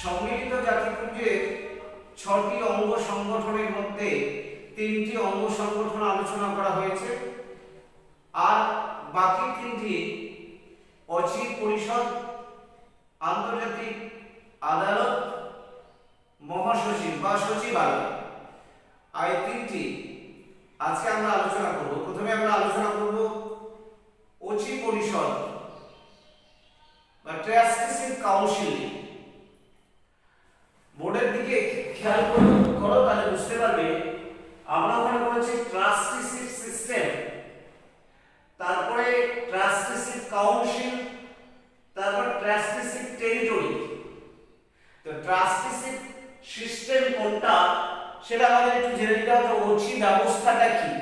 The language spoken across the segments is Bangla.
সম্মিলিত জাতিপুঞ্জের ছটি অঙ্গ সংগঠনের মধ্যে তিনটি অঙ্গ সংগঠন আলোচনা করা হয়েছে। আর বাকি তিনটি অচির পরিষদ, আন্তর্জাতিক আদালত, মহাসচিব বা সচিবালয়। আর এই তিনটি আজকে আমরা আলোচনা করব। প্রথমে আমরা আলোচনা করব অচি পরিষদ বা ট্রাস্টিসিভ কাউন্সিল বোর্ডের দিকে খেয়াল করে তাহলে বুঝতে পারবে। আমরা ওখানে বলেছি ট্রাস্টিসিভ সিস্টেম তারপরে ট্রাস্টিসিভ কাউন্সিল তারপর ট্রাস্টিসিভ টেরিটরি তো ট্রাস্টিসিভ সিস্টেম কোনটা, সেটা আমাদের একটু জেনে নিতে হবে ওচি ব্যবস্থাটা কি।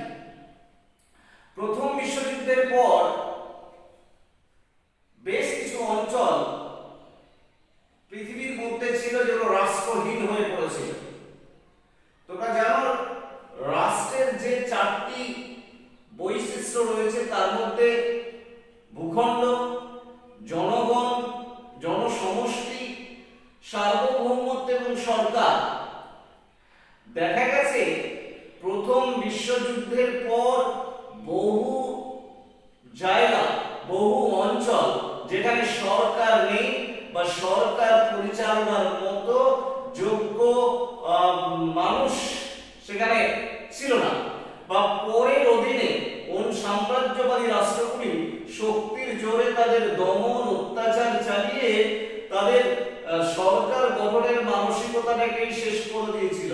প্রথম বিশ্বযুদ্ধের পর বেশ কিছু অঞ্চল ছিল যেগুলো রাষ্ট্রহীন হয়ে পড়েছিল। তোমরা জানো, রাষ্ট্রের যে চারটি বৈশিষ্ট্য রয়েছে, তার মধ্যে ভূখণ্ড, জনগণ, জনসমষ্টি, সার্বভৌমত্ব এবং সরকার। দেখা গেছে, প্রথম বিশ্বযুদ্ধের পর বহু জায়গা, বহু অঞ্চল যেখানে সরকার নেই বা সরকার পরিচালনার মতো যোগ্য মানুষ সেখানে ছিল না। বা পরের অধীনে সাম্রাজ্যবাদী রাষ্ট্রগুলি শক্তির জোরে তাদের দমন অত্যাচার চালিয়ে তাদের সরকার গঠনের মানসিকতাটাকেই শেষ করে দিয়েছিল।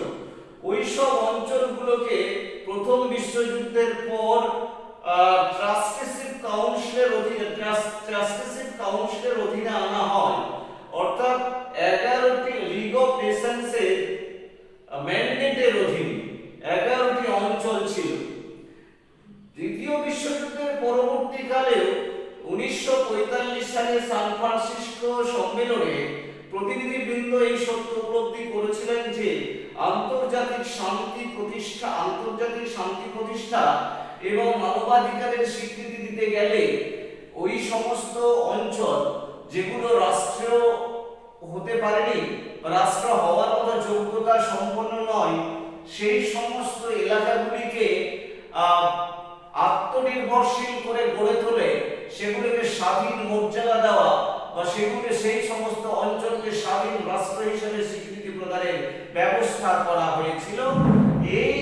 ওই সব অঞ্চলগুলোকে প্রথম বিশ্বযুদ্ধের পর ট্রাস্টেসিভ কাউন্সিলের অধীনে ট্রাস্টেসিভ কাউন্সিলের অধীনে আনা হয়। অর্থাৎ এগারোটি লিগ অফ নেশনসের ম্যান্ডেটের অধীনে এগারোটি অঞ্চল ছিল। দ্বিতীয় বিশ্বযুদ্ধের পরবর্তীকালে উনিশশো সালে সান ফ্রান্সিসকো সম্মেলনে প্রতিনিধিবৃন্দ এই সত্য উপলব্ধি করেছিলেন যে আন্তর্জাতিক শান্তি প্রতিষ্ঠা, আন্তর্জাতিক শান্তি প্রতিষ্ঠা এবং মানবাধিকারের স্বীকৃতি দিতে গেলে ওই সমস্ত অঞ্চল যেগুলো রাষ্ট্রীয় হতে পারেনি রাষ্ট্র হওয়ার মতো যোগ্যতা সম্পন্ন নয়, সেই সমস্ত এলাকাগুলিকে আত্মনির্ভরশীল করে গড়ে তোলে, সেগুলিকে স্বাধীন মর্যাদা দেওয়া বা সেগুলি সেই সমস্ত অঞ্চলকে স্বাধীন রাষ্ট্র হিসেবে স্বীকৃতি প্রদানের ব্যবস্থা করা হয়েছিল। এই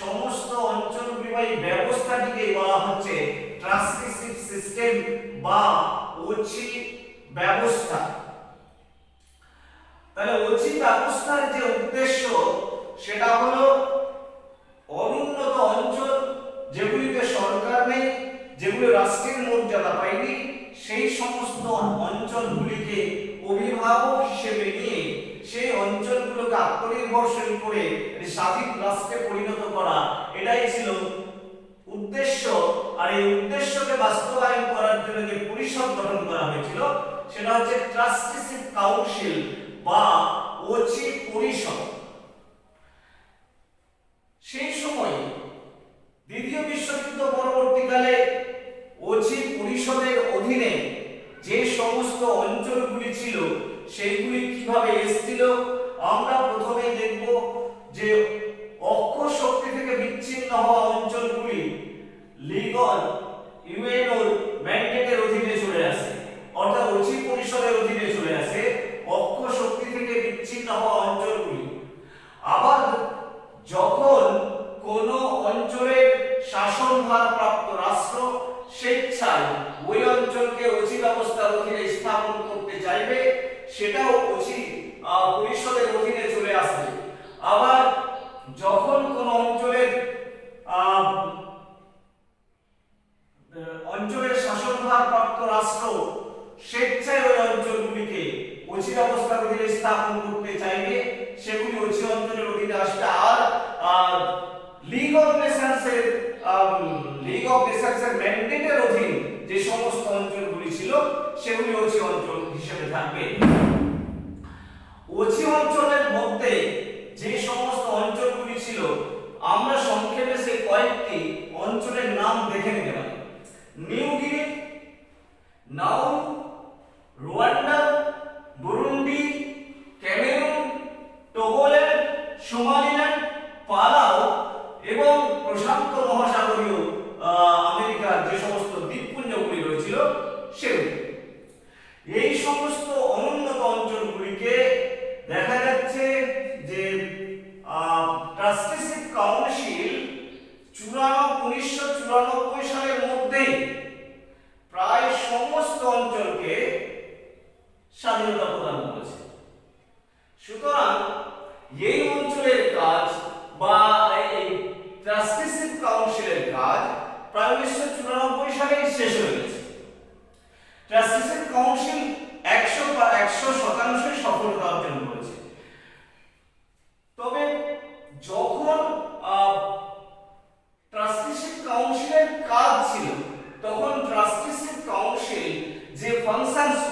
সমস্ত অঞ্চলগুলি এই ব্যবস্থাটিকে বলা হচ্ছে ট্রান্সমিসিভ সিস্টেম বা ওচি ব্যবস্থা। তাহলে ওচি ব্যবস্থার যে উদ্দেশ্য, সেটা হলো অনুন্নত অঞ্চল যেগুলিতে সরকার নেই, যেগুলি রাষ্ট্রের মর্যাদা পায়নি, সেই সমস্ত অঞ্চলগুলিকে অভিভাবক হিসেবে নিয়ে সেই অঞ্চলগুলোকে আত্মনির্ভরশীল করে স্বাধীন রাষ্ট্রে পরিণত করা, এটাই ছিল উদ্দেশ্য। আর এই উদ্দেশ্যকে বাস্তবায়ন করার জন্য যে পরিষদ গঠন করা হয়েছিল, সেটা হচ্ছে ট্রাস্টিসিভ কাউন্সিল বা ওচি পরিষদ। সেই সময় দ্বিতীয় বিশ্বযুদ্ধ পরবর্তীকালে ওচি পরিষদের অধীনে যে সমস্ত অঞ্চলগুলি ছিল সেইগুলি কীভাবে এসেছিল, আমরা প্রথমে দেখব যে অক্ষ শক্তি থেকে বিচ্ছিন্ন হওয়া অঞ্চলগুলি লিগল, ইউএনওর ম্যান্ডেটের অধীনে চলে আসে, অর্থাৎ ওচি পরিষদের অধীনে চলে আসে অক্ষ শক্তি থেকে বিচ্ছিন্ন হওয়া অঞ্চলগুলি। আবার যখন কোন অঞ্চলের শাসনভার প্রাপ্ত রাষ্ট্র স্বেচ্ছায় ওই অঞ্চলকে অচি ব্যবস্থার অধীনে স্থাপন সেটাও vamos aos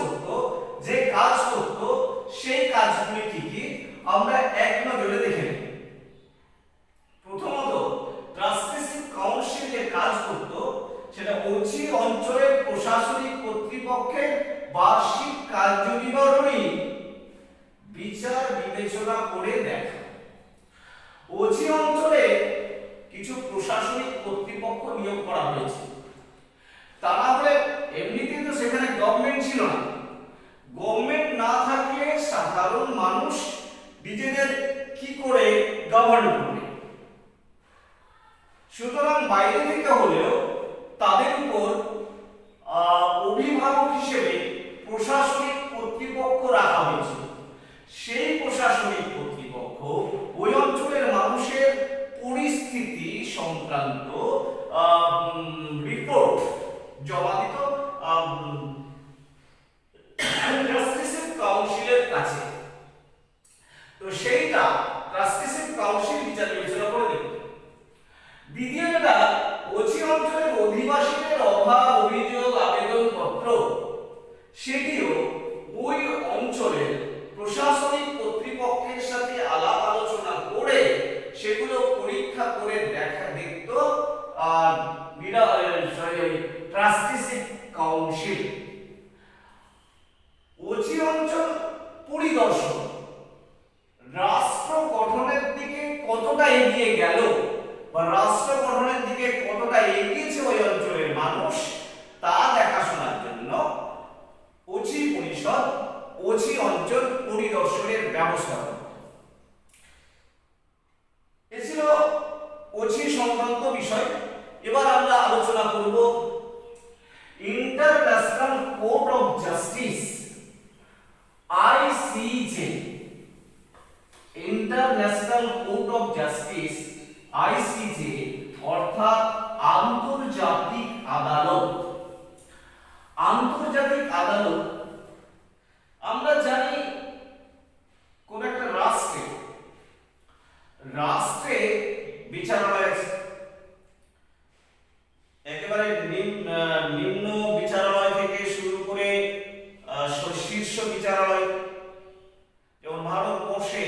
হচ্ছে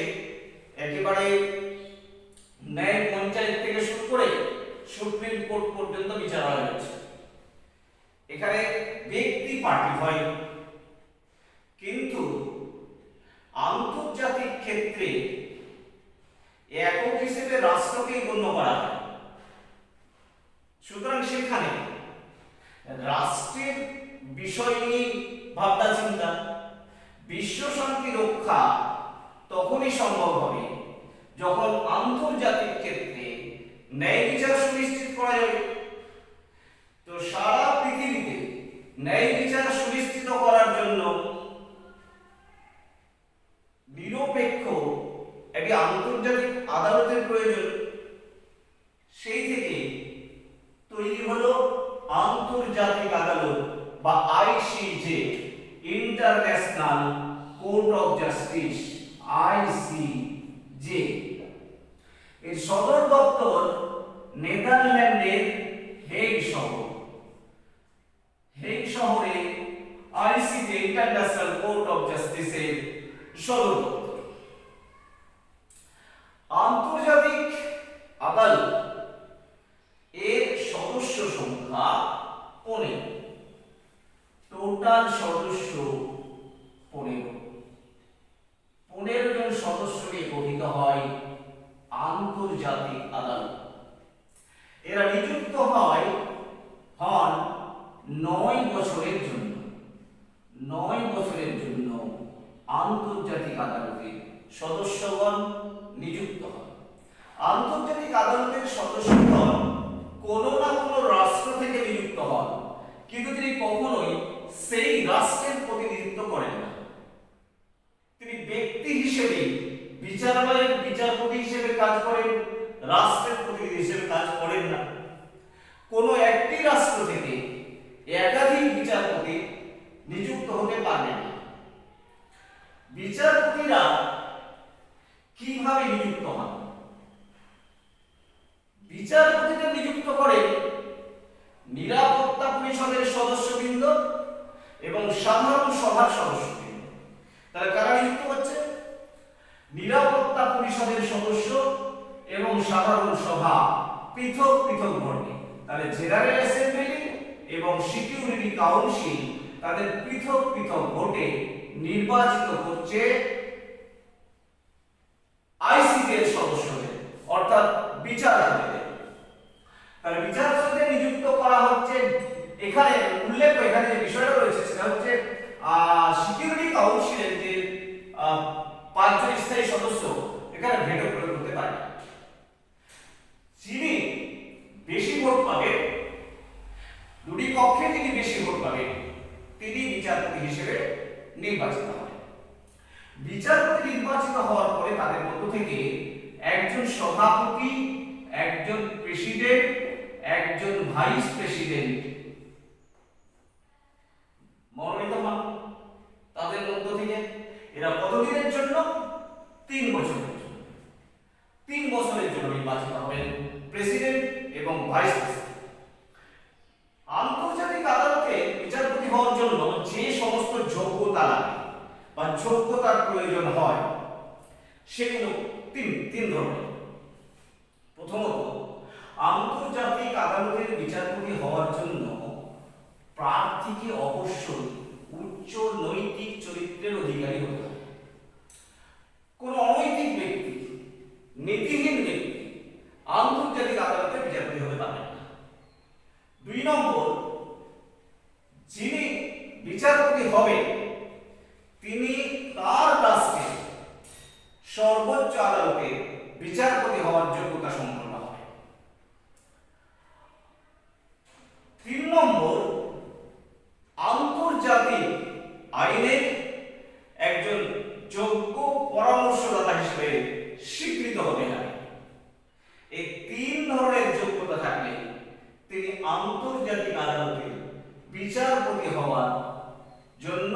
একেবারে ন্যায় পঞ্চায়েত থেকে শুরু করে সুপ্রিম কোর্ট পর্যন্ত বিচার হয়ে। রয়েছে এখানে ব্যক্তি পার্টি হয়। কিন্তু আন্তর্জাতিক ক্ষেত্রে একক হিসেবে রাষ্ট্রকে গণ্য করা হয়। সুতরাং সেখানে রাষ্ট্রের বিষয় নিয়ে ভাবনা চিন্তা বিশ্ব শান্তি রক্ষা তখনই সম্ভব হবে যখন আন্তর্জাতিক ক্ষেত্রে ন্যায় বিচার সুনিশ্চিত করা যাবে, তো সারা পৃথিবীতে ন্যায় বিচার সুনিশ্চিত করার জন্য নিরপেক্ষ একটি আন্তর্জাতিক আদালতের প্রয়োজন। আন্তর্জাতিক আদালতের সদস্যগণ নিযুক্ত হন। আন্তর্জাতিক আদালতের সদস্যগণ কোন না কোনো রাষ্ট্র থেকে নিযুক্ত হন, কিন্তু তিনি কখনোই সেই রাষ্ট্রের প্রতিনিধিত্ব করেন না। তিনি ব্যক্তি হিসেবে, বিচারালয়ের বিচারপতি হিসেবে কাজ করেন, রাষ্ট্রের প্রতিনিধি হিসেবে কাজ করেন না। কোন একটি রাষ্ট্র থেকে একাধিক বিচারপতি নিযুক্ত হতে পারেন না। বিচারপতিরা কীভাবে নিযুক্ত হন? বিচারপতিদের নিযুক্ত করেন নিরাপত্তা পরিষদের সদস্যবৃন্দ এবং সাধারণ সভার সদস্যবৃন্দ। তাহলে কারা নিযুক্ত হচ্ছে? নিরাপত্তা পরিষদের সদস্য এবং সাধারণ সভা পৃথক পৃথক ভোটে তাহলে জেনারেল অ্যাসেম্বলি এবং সিকিউরিটি কাউন্সিল তাদের পৃথক পৃথক ভোটে নির্বাচিত করছে আইসিসি এর সদস্যদের, অর্থাৎ বিচারপতিদের তাহলে বিচারপতিদের নিযুক্ত করা হচ্ছে, এখানে উল্লেখ, এখানে যে বিষয়টা রয়েছে, সেটা হচ্ছে সিকিউরিটি কাউন্সিলের যে পাঁচজন স্থায়ী সদস্য, এখানে ভেটো প্রয়োগ করতে পারে। যিনি বেশি ভোট পাবেন, দুটি কক্ষে যিনি বেশি ভোট পাবেন, তিনি বিচারপতি হিসেবে নির্বাচিত হয়। বিচারপতি নির্বাচিত হওয়ার পরে তাদের মধ্য থেকে একজন সভাপতি, একজন প্রেসিডেন্ট, একজন ভাইস প্রেসিডেন্ট মনোনীত হন। তাদের মধ্য থেকে এরা কতদিনের জন্য? তিন বছরের জন্য তিন বছরের জন্য নির্বাচিত হবেন প্রেসিডেন্ট এবং ভাইস প্রেসিডেন্ট আন্তর্জাতিক আদালতে বিচারপতি হওয়ার জন্য যে সমস্ত যোগ্যতা লাগে বা যোগ্যতার প্রয়োজন হয় সেগুলো তিন তিন ধরনের প্রথমত আন্তর্জাতিক আদালতের বিচারপতি হওয়ার জন্য প্রার্থীকে অবশ্যই উচ্চ নৈতিক চরিত্রের অধিকারী হতে হবে কোন অনৈতিক ব্যক্তি নীতিহীন ব্যক্তি আন্তর্জাতিক আদালতে বিচারপতি হতে পারবেন না দুই নম্বর যিনি বিচারপতি হবেন তিনি তার রাষ্ট্রে সর্বোচ্চ আদালতে বিচারপতি হওয়ার যোগ্যতা সম্পন্ন হবে তিন নম্বর আন্তর্জাতিক আইনের একজন যোগ্য পরামর্শদাতা হিসেবে স্বীকৃত হতে হবে এই তিন ধরনের যোগ্যতা থাকলে তিনি আন্তর্জাতিক আদালতে বিচারপতি হওয়ার জন্য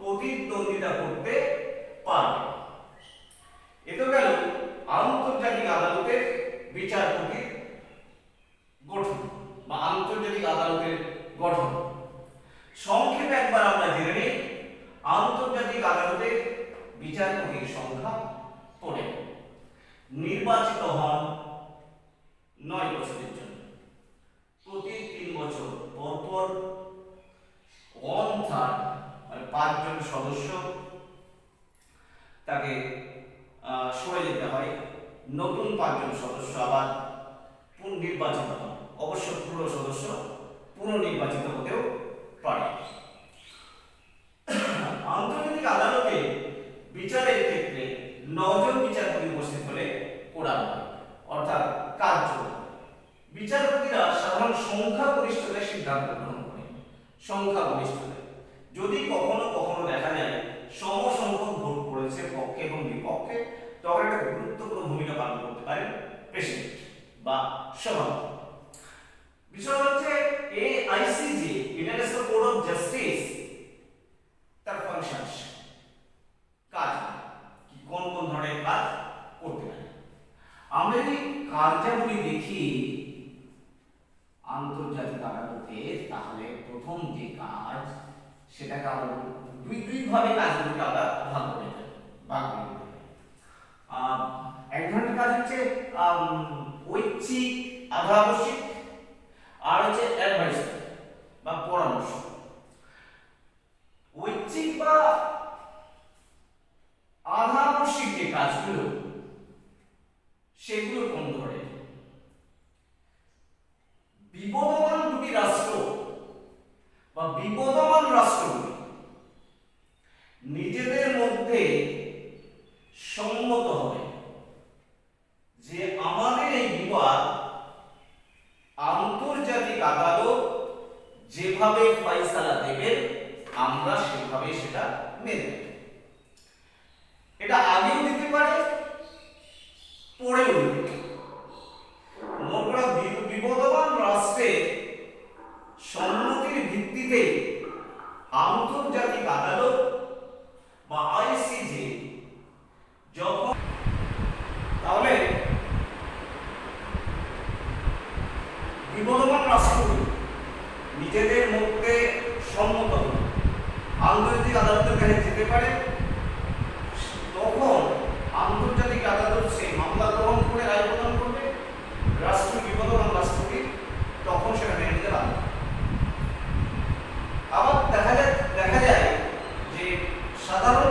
প্রতিদ্বন্দ্বিতা করতে পারবে এ তো গেল আন্তর্জাতিক আদালতের বিচারপতির গঠন বা আন্তর্জাতিক আদালতের গঠন সংক্ষেপে একবার আমরা জেনে নিই আন্তর্জাতিক আদালতের বিচারপতির সংখ্যা পড়ে নির্বাচিত হন নয় বছরের জন্য প্রতি তিন বছর পর পর ওয়ান মানে পাঁচজন সদস্য তাকে সরে যেতে হয়। নতুন পাঁচজন সদস্য আবার পুনর্নির্বাচিত হন অবশ্য পুরো সদস্য পুনর্নির্বাচিত হতেও পারে। আন্তর্জাতিক আদালতে বিচারের ক্ষেত্রে নজন বিচারপতি উপস্থিত হলে কোড়া হয় অর্থাৎ কার্য বিচারপতিরা সাধারণ সংখ্যাগরিষ্ঠতায় সিদ্ধান্ত গ্রহণ করে। সংখ্যাগরিষ্ঠতায়। যদি কখনো কখনো দেখা যায়, সমসংখ্যক ভোট পড়েছে পক্ষে এবং বিপক্ষে, তখন একটা গুরুত্বপূর্ণ ভূমিকা পালন করতে পারেন প্রেসিডেন্ট বা সভাপতি। বিষয় হচ্ছে এই ICJ international court of justice, তার ফাংশনস কাজ কি কোন কোন ধরনের কাজ করতে পারে? আমরা যদি কার্যাবলী দেখি আন্তর্জাতিক আদালতে তাহলে প্রথম যে কাজ, সেটাকে আমরা দুই দুই ভাবে কাজগুলোকে আমরা ভাগ করে ভাগ করে এক ধরনের কাজ হচ্ছে ঐচ্ছিক আধা আবশ্যিক আর হচ্ছে অ্যাডভাইস বা পরামর্শ। ঐচ্ছিক বা আধা আবশ্যিক যে কাজগুলো, সেগুলো কোন ধরে বিবদমান দুটি রাষ্ট্র বা বিপদমান রাষ্ট্রগুলি, নিজেদের মধ্যে সম্মত হবে যে আমাদের এই বিবাদ আন্তর্জাতিক আদালত যেভাবে ফয়সালা দেবেন, আমরা সেভাবে সেটা মেনে এটা আগেও দিতে পারে, পরেও দিতে পারে। যদি আদালতের কাছে যেতে পারে, তখন আন্তর্জাতিক আদালত সেই মামলা গ্রহণ করে রায় প্রদান করবে, রাষ্ট্র বিবদমান রাষ্ট্রকে তখন সেখানে নিজের আবার দেখা যায় দেখা যায় যে সাধারণ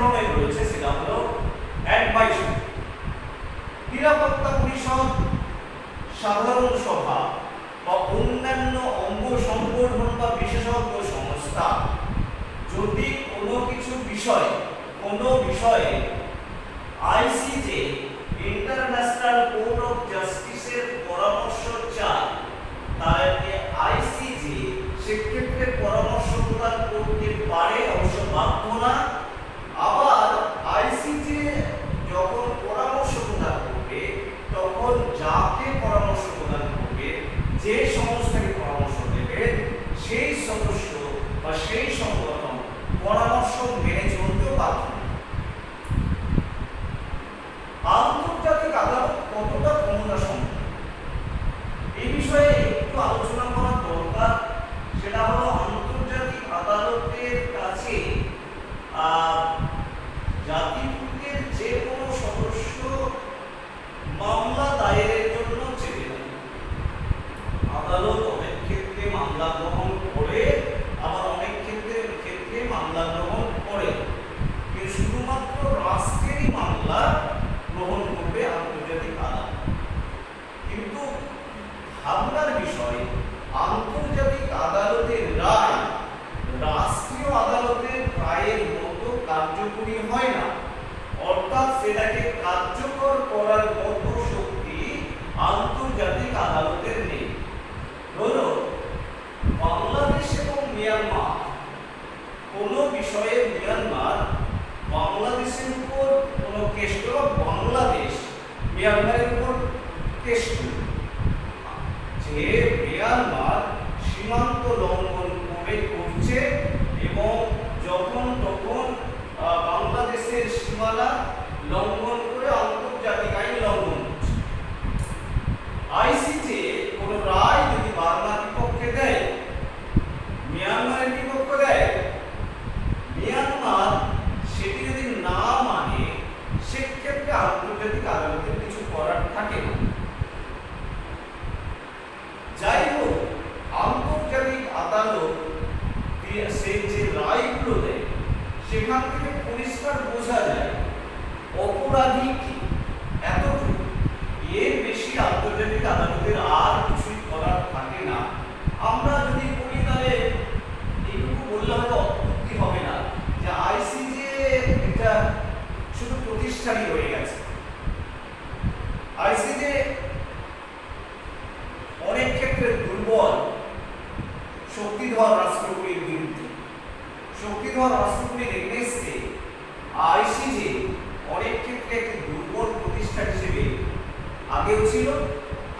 মন্ত্রণালয় রয়েছে সেটা হলো অ্যাডভাইসরি নিরাপত্তা পরিষদ, সাধারণ সভা বা অন্যান্য অঙ্গ সংগঠন বা বিশেষজ্ঞ সংস্থা। যদি কোনো কিছু বিষয়, কোনো বিষয়ে আইসিজে ইন্টারন্যাশনাল কোর্ট অফ জাস্টিসের পরামর্শ চায়, তাদেরকে আইসিজে সেক্ষেত্রে পরামর্শ প্রদান করতে পারে, অবশ্য বাধ্য না। কোনো বিষয়ে মিয়ানমার বাংলাদেশের উপর কোনো কেস করল বাংলাদেশ, মিয়ানমারের উপর কেস যে মিয়ানমার সীমান্ত লঙ্ঘন করে করছে এবং যখন তখন বাংলাদেশের সীমানা শক্তিধর রাষ্ট্রগুলির বিরুদ্ধে। শক্তিধর রাষ্ট্রগুলির এগেনস্টে আইসিজে অনেক ক্ষেত্রে একটি দুর্বল প্রতিষ্ঠা হিসেবে আগেও ছিল,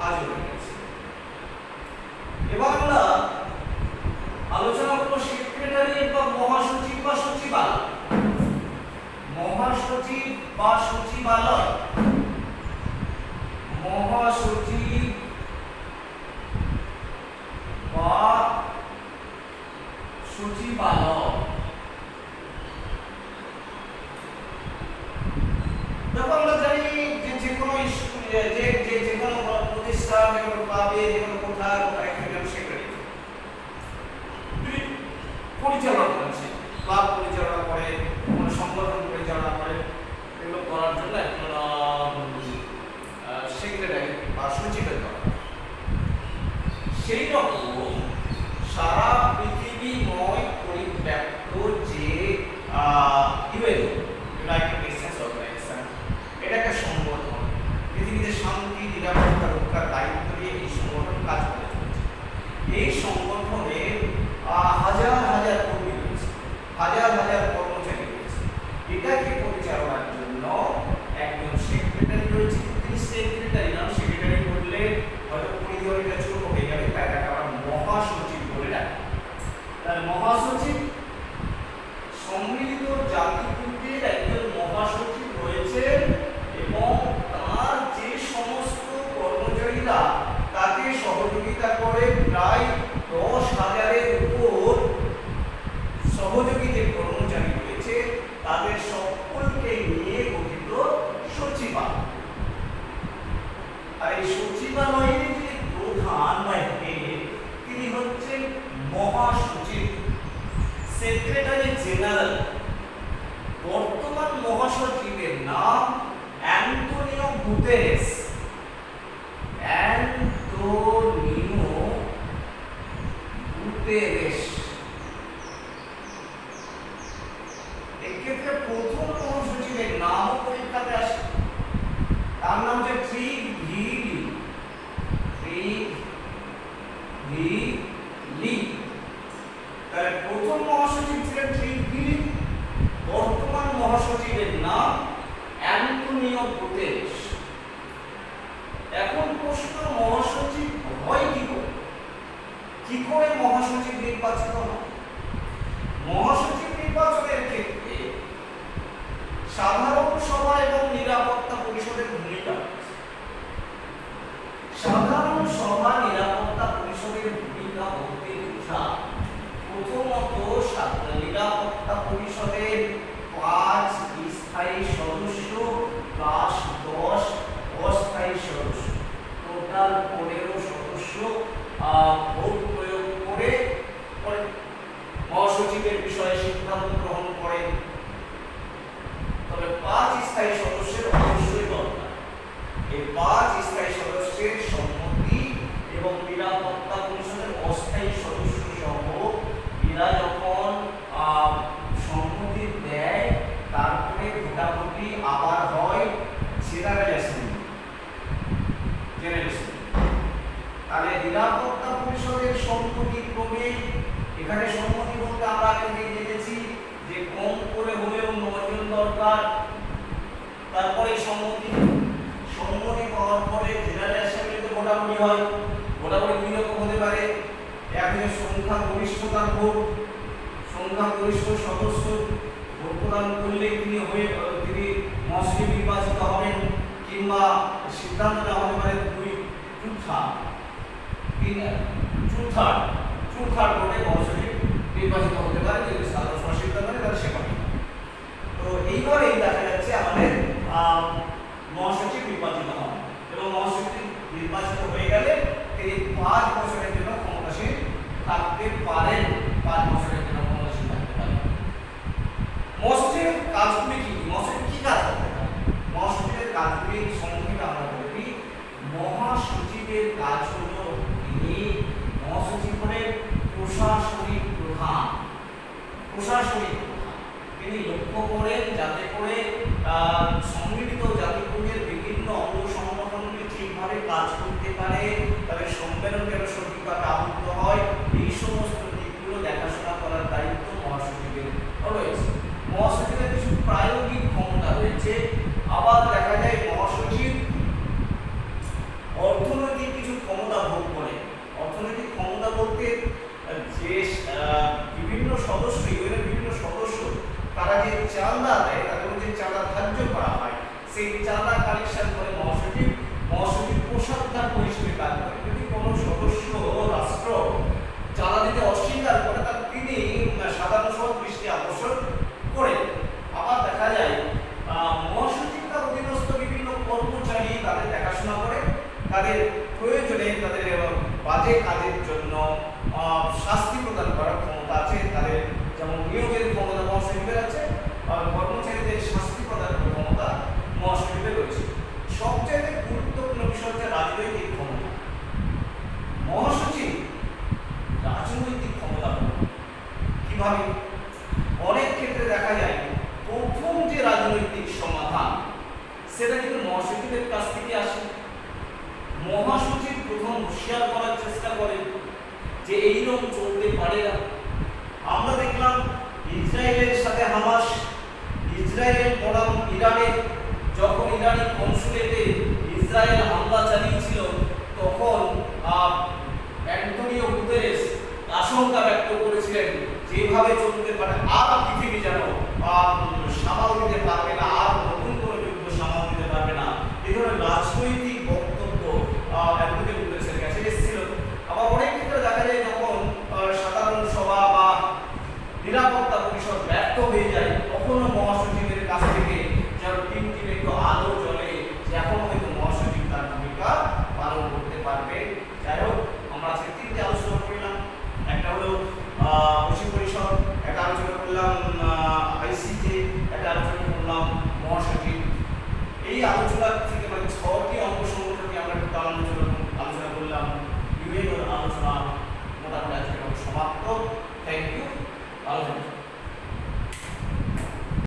আজও রয়েছে আমরা আলোচনা করব বা মহাসচিব বা সচিবালয়। মহাসচিব বা সচিবালয়। মহাসচিব বা আমাদের এখন প্রধান একজন সেক্রেটারি তিনি পরিচালনা করছেন ক্লাব পরিচালনা করে, কোনো সংগঠন পরিচালনা করে, এগুলো করার জন্য একজন সেক্রেটারি বা সচিবের দরকার। সেই রকম পরিচালনার জন্য একজন সেক্রেটারি রয়েছে। তিনি সেক্রেটারি নাম সেক্রেটারি হয়তো ছোট হয়ে যাবে, তাই তাকে মহাসচিব বলে ডাকি। মহাসচিব সম্মিলিত স্থায়ী সদস্যের অবশ্যই দরকার। এই পাঁচ স্থায়ী সদস্যের সম্মতি এবং নিরাপত্তা পরিষদের অস্থায়ী সদস্য সহ এরা যখন সম্মতি দেয়, তারপরে ভোটাভুটি আবার হয় জেনারেল অ্যাসেম্বলি জেনারেল অ্যাসেম্বলি তাহলে নিরাপত্তা পরিষদের সম্মতি ক্রমে, এখানে সম্মতি বলতে আমরা আগে দেখেছি যে কম করে হলেও নজন দরকার তারপরে সম্মতি সম্মতি পাওয়ার পরে জেনারেল অ্যাসেম্বলিতে ভোটাভুটি হয়। ভোটাভুটি দুই রকম হতে পারে। এক সংখ্যা গরিষ্ঠতার ভোট, সংখ্যা গরিষ্ঠ সদস্য ভোট প্রদান করলে তিনি হয়ে, তিনি মহাসচিব নির্বাচিত হবেন কিংবা সিদ্ধান্ত নেওয়া হতে পারে দুই চুথা তিন চুথা চুথার ভোটে মহাসচিব নির্বাচিত হতে পারে যদি সাধারণ সিদ্ধান্ত নেয় তাহলে হবে। তো এইভাবেই দেখা মহাসচিব নির্বাচিত হন। এবং মহাসচিব নির্বাচিত হয়ে গেলে তিনি পাঁচ বছরের জন্য ক্ষমতাসীন থাকতে পারেন। পাঁচ বছরের জন্য ক্ষমতাসীন থাকতে পারেন। মহাসচিবের কাজগুলি কি? মহাসচিব কি কাজ করতে পারে? কাজগুলি সংক্ষেপে আমরা বলি মহাসচিবের কাজ হলো তিনি মহাসচিব হলেন প্রশাসনিক প্রধান। প্রশাসনিক প্রধান। তিনি লক্ষ্য করেন যাতে করে সম্মিলিত জাতিপুঞ্জের বিভিন্ন অঙ্গ সংগঠনগুলি ঠিকভাবে কাজ করতে পারে তাদের সম্মেলন যেন সঠিকভাবে আবদ্ধ হয়, এই সমস্ত দিকগুলো দেখাশোনা করার দায়িত্ব মহাসচিবের রয়েছে। মহাসচিবের কিছু প্রায়োগিক ক্ষমতা রয়েছে। আবার দেখা যায় মহাসচিব অর্থনৈতিক কিছু ক্ষমতা ভোগ করে। অর্থনৈতিক ক্ষমতা বলতে যে বিভিন্ন সদস্য, ইউএনের বিভিন্ন সদস্য, তারা যে চাঁদা দেয় তাদের মধ্যে যে চাঁদা ধার্য করা হয় সেই চাঁদা কালেকশন করে মহাসচিব মহাসচিব কোষাধ্যক্ষ হিসেবে কাজ করে। যদি কোনো সদস্য রাষ্ট্র চাঁদা দিতে অস্বীকার করে তাহলে তিনি সাধারণ সভা দৃষ্টি আকর্ষণ করে। আবার দেখা যায় মহাসচিব তার অধীনস্থ বিভিন্ন কর্মচারী তাদের দেখাশোনা করে। তাদের প্রয়োজনে তাদের বাজে কাজের জন্য শাস্তি প্রদান করার রাজনৈতিকভাবে অনেক ক্ষেত্রে দেখা যায়, প্রথম যে রাজনৈতিক সমাধান, সেটা কিন্তু মহাসচিবের কাছ থেকে আসে। মহাসচিব প্রথম হুঁশিয়ার করার চেষ্টা করে যে এইরকম চলতে পারে না। আমরা দেখলাম ইসরায়েলের সাথে হামাস ইসরায়েল বনাম ইরানের যখন ইরানি কনসুলেটে ইসরায়েল হামলা চালিয়েছিল, তখন অ্যান্টনিও গুতেরেস আশঙ্কা ব্যক্ত করেছিলেন যেভাবে চলতে পারে আর পৃথিবী যেন সামাল দিতে পারবে